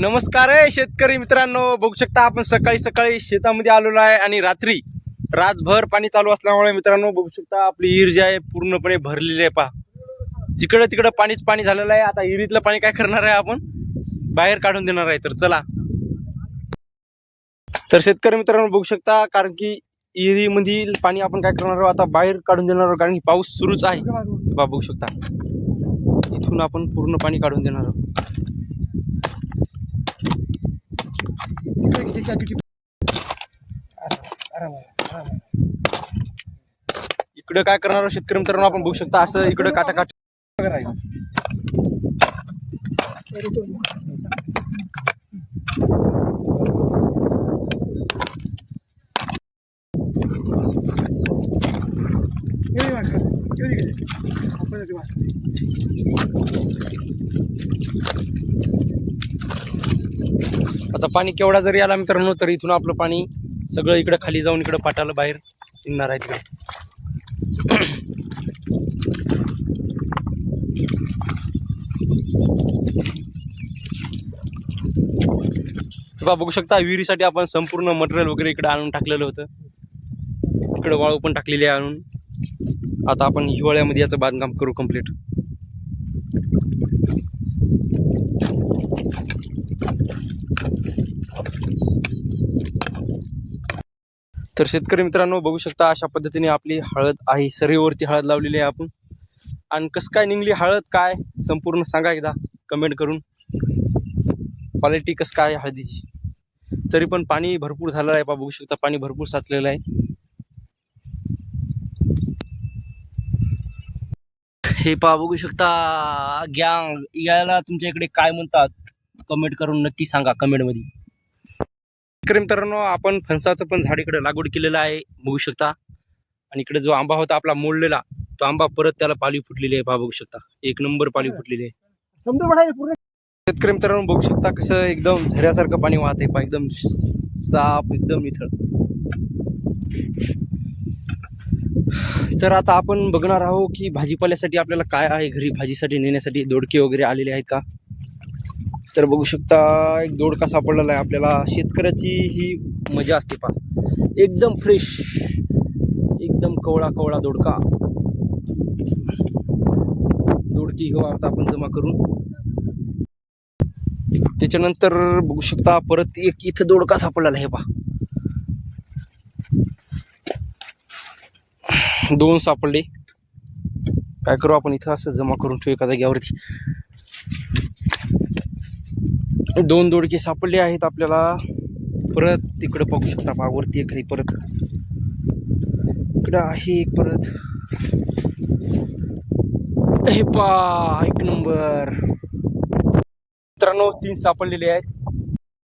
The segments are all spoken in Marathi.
नमस्कार आहे शेतकरी मित्रांनो. बघू शकता आपण सकाळी सकाळी शेतामध्ये आलेलो आहे आणि रात्री रातभर पाणी चालू असल्यामुळे मित्रांनो बघू शकता आपली हिर जी आहे पूर्णपणे भरलेली आहे पहा. जिकडं तिकडं पाणीच पाणी झालेलं आहे. आता हिरीतलं पाणी काय करणार आहे आपण? बाहेर काढून देणार आहे तर चला. तर शेतकरी मित्रांनो बघू शकता कारण की हिरीमधील पाणी आपण काय करणार आहोत? आता बाहेर काढून देणार आहोत कारण की पाऊस सुरूच आहे. बा बघू शकता. इथून आपण पूर्ण पाणी काढून देणार आहोत. इकडे काय करणार शेतकरी मित्रांनो? आपण बघू शकता असं इकडे काटा काट आता पाणी केवढा जरी आला मित्रांनो तर इथून आपलं पाणी सगळं इकडं खाली जाऊन इकडं पाटाला बाहेर निघणार आहे तिकडे. बघा बघू शकता विहिरीसाठी आपण संपूर्ण मटेरियल वगैरे इकडे आणून टाकलेलं होतं. इकडं वाळू पण टाकलेली आहे आणून. आता आपण हिवाळ्यामध्ये याचं बांधकाम करू कंप्लीट तर शेतकरी मित्रांनो बघू शकता अशा पद्धतीने आपली हळद आहे. सरीवरती हळद लावलेली आहे आपण. आणि कसं काय निघली हळद काय? संपूर्ण सांगा एकदा कमेंट करून. क्वालिटी कसं काय हळदीची? तरी पण पाणी भरपूर झालेलं आहे पा बघू शकता पाणी भरपूर साचलेलं आहे. हे पा बघू शकता गॅंग याला तुमच्या इकडे काय म्हणतात? कमेंट करून नक्की सांगा कमेंटमध्ये शेतकरी मित्रांनो आपण फणसाचं पण झाड इकडे लागवड केलेलं आहे. बघू शकता. आणि इकडे जो आंबा होता आपला मोडलेला तो आंबा परत त्याला पाली फुटलेली आहे. पहा बघू शकता. एक नंबर पाली फुटलेली आहे. शेतकरी मित्रांनो बघू शकता कसं एकदम झऱ्यासारखं पाणी वाहत आहे. पहा एकदम साफ एकदम निथळ तर आता आपण बघणार आहोत की भाजीपाल्यासाठी आपल्याला काय आहे? घरी भाजीसाठी नेण्यासाठी दोडके वगैरे आलेले आहेत का? तर बघू शकता एक दोडका सापडलेला आहे आपल्याला. शेतकऱ्याची ही मजा असते पहा. एकदम फ्रेश एकदम कवळा कवळा दोडका. दोडकी घेऊ आता आपण जमा करून. त्याच्यानंतर बघू शकता परत एक इथं दोडका सापडलेला आहे पा दोन सापडले. काय करू आपण इथं असं जमा करून ठेवू एका जाग्यावरती दोन दोडके सापडले आहेत आपल्याला. परत तिकडं पाहू शकता पहा वरती एक परत. इकडं आहे एक परत. हे पा एक नंबर. मित्रांनो तीन सापडलेले आहेत.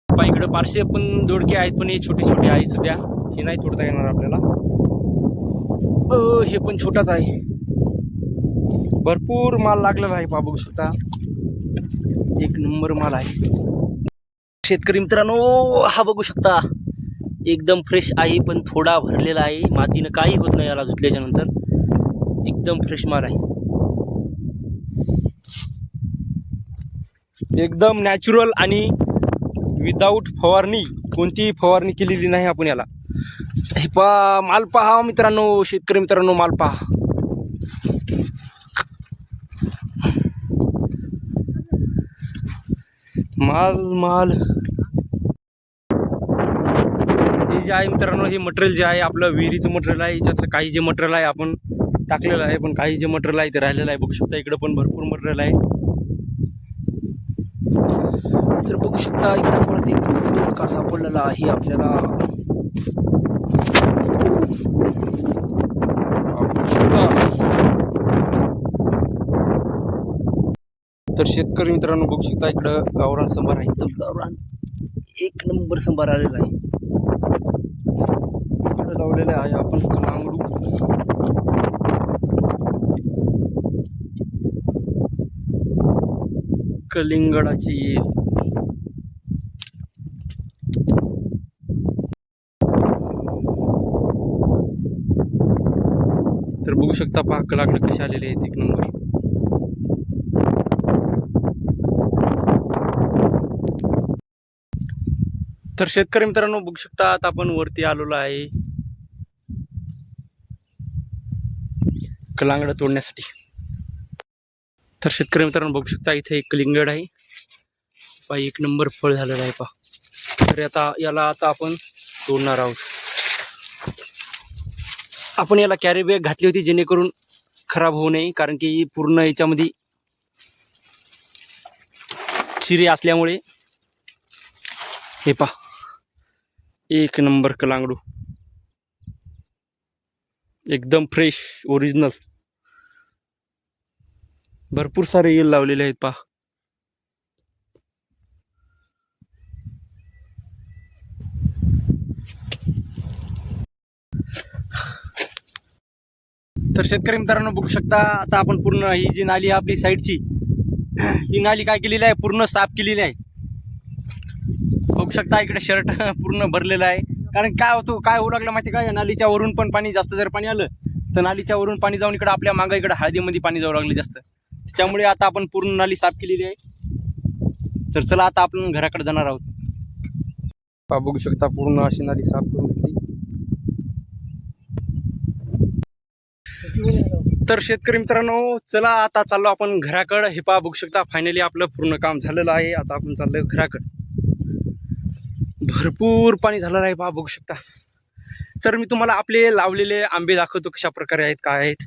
पा इकडं पारशे पण दोडके आहेत पण हे छोटे छोटे आहे सध्या. हे नाही तोडता येणार आपल्याला. अ, हे पण छोटाच आहे. भरपूर माल लागलेला आहे पा बघू शकता. एक नंबर माल आहे. शेतकरी मित्रांनो हा बघू शकता. एकदम फ्रेश आहे पण थोडा भरलेला आहे. मातीनं काही होत नाही याला धुतल्याच्या नंतर. एकदम फ्रेश माल आहे. एकदम नॅचरल आणि विदाऊट फवारणी कोणतीही फवारणी केलेली नाही आपण याला. हे पहा माल पहा मित्रांनो शेतकरी मित्रांनो माल पहा. माल माल. हे जे आहे मित्रांनो हे मटेरियल जे आहे आपलं विहिरीचं मटेरियल आहे. याच्यातलं काही जे मटेरियल आहे आपण टाकलेलं आहे. पण काही जे मटेरियल आहे ते राहिलेलं आहे. बघू शकता इकडं पण भरपूर मटेरियल आहे. तर बघू शकता इकडं परत एक सापडलेला आहे आपल्याला. बघू शकता. तर शेतकरी मित्रांनो बघू शकता इकडं गावरान संभार आहे. एकदम गावरान. एक नंबर संभार आलेला आहे. इकडं लावलेलं आहे आपण कलांगडू कलिंगडाची तर बघू शकता पहा कलाकडे कसे आलेले आहेत एक नंबर. तर शेतकरी मित्रांनो बघू शकता आता आपण वरती आलेलो आहे. कलांगड तोडण्यासाठी. तर शेतकरी मित्रांनो बघू शकता इथे एक कलिंगड आहे. पा एक नंबर फळ झालेलं आहे पहा. तर आता याला आता आपण तोडणार आहोत. आपण याला कॅरी बॅग घातली होती जेणेकरून खराब होऊ नये कारण की पूर्ण याच्यामध्ये चिरे असल्यामुळे. हे पहा. एक नंबर कलांगडू. एकदम फ्रेश ओरिजिनल भरपूर सारे येल लावलेले आहेत पहा. तर शेतकरी मित्रांनो बघू शकता आता आपण पूर्ण ही जी नाली आहे आपली साईडची ही नाली काय केलेली आहे? पूर्ण साफ केलेली आहे. बघू शकता इकडे शर्ट पूर्ण भरलेलं आहे. कारण काय होतो काय होऊ लागलं माहिती का? नालीच्या वरून पण पाणी जास्त जर पाणी आलं तर नालीच्या वरून पाणी जाऊन इकडे आपल्या मागं इकडे हळदीमध्ये पाणी जाऊ लागलं जास्त. त्याच्यामुळे आता आपण पूर्ण नाली साफ केलेली आहे. तर चला आता आपण घराकडे जाणार आहोत. पहा, बघू शकता पूर्ण अशी नाली साफ करून घेतली. तर शेतकरी मित्रांनो चला आता चाललो आपण घराकडं. हे पा बघू शकता फायनली आपलं पूर्ण काम झालेलं आहे. आता आपण चाललोय घराकडं. भरपूर पाणी झालेलं आहे पहा बघू शकता. तर मी तुम्हाला आपले लावलेले आंबे दाखवतो कशा प्रकारे आहेत काय आहेत.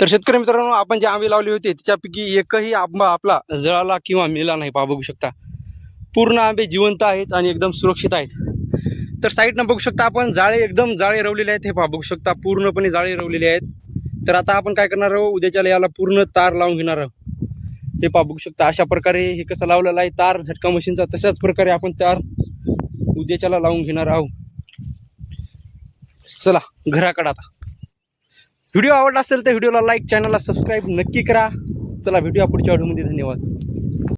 तर शेतकरी मित्रांनो आपण जे आंबे लावले होते त्याच्यापैकी एकही आंबा आपला जळाला किंवा मेला नाही पहा बघू शकता. पूर्ण आंबे जिवंत आहेत आणि एकदम सुरक्षित आहेत. तर साईडनं बघू शकता आपण जाळे एकदम जाळे रवलेले आहेत हे पहा बघू शकता पूर्णपणे जाळे रवलेले आहेत. तर आता आपण काय करणार आहोत उद्याच्या याला पूर्ण तार लावून घेणार आहोत. हे पा बघू शकता अशा प्रकारे हे कसं लावलेलं आहे. तार झटका मशीनचा तशाच प्रकारे आपण तार उद्याच्याला लावून घेणार आहोत. चला घराकडे आता. व्हिडिओ आवडला असेल तर व्हिडिओला लाईक चॅनलला सबस्क्राईब नक्की करा. चला व्हिडिओ पुढच्या व्हिडिओमध्ये धन्यवाद.